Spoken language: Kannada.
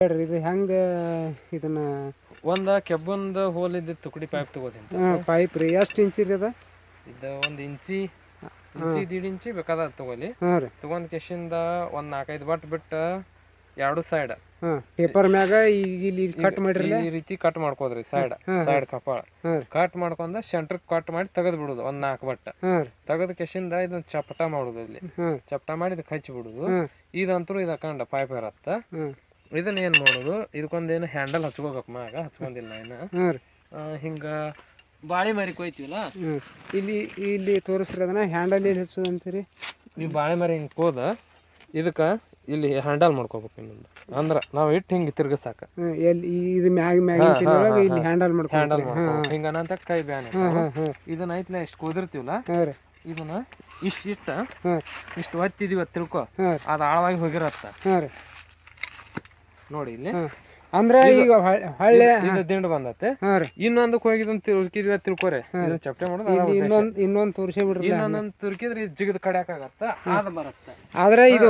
ಹೇಳ್ರಿ ಇದು ಹೆಂಗ ಇದನ್ನ? ಒಂದ ಕೆಬ್ಬಂದ ಹೋಲ್ ಇದ್ದ ತುಕಡಿ ಪೈಪ್ ತಗೋತೀನಿ ಪೈಪ್ ರೀ. ಎಷ್ಟು ಇಂಚಿ ರೀ ಅದ? ಇದು ಒಂದ್ ಇಂಚಿ ಇಂಚಿ ದೀಡ್ ಇಂಚಿ ಬೇಕಾದ ತಗೋಲಿ. ಹಾಂ ರೀ. ತಗೊಂಡ್ ಕೆಶಿಂದ ಒಂದ್ ನಾಲ್ಕೈದು ಬಟ್ ಬಿಟ್ಟ ಎರಡು ಸೈಡ್ ಹಾಂ ಪೇಪರ್ ಮ್ಯಾಗ ಈಗ ಇಲ್ಲಿ ಕಟ್ ಮಾಡಿರಿ ಈ ರೀತಿ ಕಟ್ ಮಾಡ್ಕೋದ್ರಿ ಸೈಡ್ ಸೈಡ್ ಕಪಾಳ ಕಟ್ ಮಾಡ್ಕೊಂಡ ಸೆಂಟರ್ ಕಟ್ ಮಾಡಿ ತೆಗೆದ್ ಬಿಡುದು ಒಂದ್ ನಾಲ್ಕು ಬಟ್ಟ ತೆಗೆದ ಕೆಶಿಂದ ಇದನ್ನ ಚಪಟ ಮಾಡುದು ಇಲ್ಲಿ ಚಪಟ ಮಾಡಿ ಇದಕ್ಕೆ ಹಚ್ಚಿ ಬಿಡುದು. ಇದಂತೂ ಇದು ಹಾಕೊಂಡ ಪೈಪ್ ಇರತ್ತ. ಇದನ್ನ ಏನ್ ಮಾಡೋದು? ಇದಕ್ಕೊಂದೇನು ಹ್ಯಾಂಡಲ್ ಹಚ್ಕೋಬೇಕು ಮ್ಯಾಗ ಹಚ್ಕೊಂಡಿಲ್ಲ ಏನು ಹಿಂಗ ಬಾಳೆ ಮರಿ ಕೊಯ್ತೀವಲ್ಲ? ಇಲ್ಲಿ ಇಲ್ಲಿ ತೋರಿಸ್ರಿ ಅದನ್ನ. ಹ್ಯಾಂಡಲ್ ಇಲ್ಲಿ ಹಚ್ಚೋದು ಅಂತೀರಿ? ನೀವು ಬಾಳೆ ಮರಿ ಹಿಂಗೆ ಕೋದ ಇದಕ್ಕ ಇಲ್ಲಿ ಹ್ಯಾಂಡಲ್ ಮಾಡ್ಕೋಬೇಕು ಇನ್ನೊಂದು. ಅಂದ್ರ ನಾವು ಇಟ್ಟು ಹಿಂಗೆ ತಿರ್ಗಸಾಕ ಎಲ್ಲಿ ಇದು ಮ್ಯಾಗ ಮ್ಯಾಗ ಇಲ್ಲಿ ಹ್ಯಾಂಡಲ್ ಮಾಡ್ಕೊ ಹ್ಯಾಂಡಲ್ ಹಿಂಗ ಅನ್ನಂತ ಕೈ ಬ್ಯಾನ್ ಇದನ್ನ ಐತ್ಲ ಇಷ್ಟು ಕುದಿರ್ತೀವಲ್ಲ? ಇದನ್ನ ಇಷ್ಟ ಇಷ್ಟ ಇಷ್ಟು ಒತ್ತಿದೀವಿ ತಿಳ್ಕೊ. ಅದು ಆಳವಾಗಿ ಹೋಗಿರತ್ತ. ನೋಡಿ ಇಲ್ಲಿ. ಅಂದ್ರೆ ಈಗ ಹಳ್ಳಿ ಇದು ದಿಂಡು ಬಂದತ್ತೆ. ಇನ್ನೊಂದು ಹೋಗಿದ್ ತಿಳ್ಕಿದ್ವಿ ತಿಳ್ಕೊರಿ. ಚಪ್ಪಟೆ ಮಾಡೋದು. ಇನ್ನೊಂದು ಇನ್ನೊಂದು ತೋರಿಸೇ ಬಿಡ್ರಿ ಇನ್ನೊಂದ್ ತುರ್ಕಿದ್ರೆ ಇದು ಜಿಗದ್ ಕಡ್ಯಾಕಾಗತ್ತ ಆದ ಬರತ್ತ. ಆದ್ರೆ ಇದು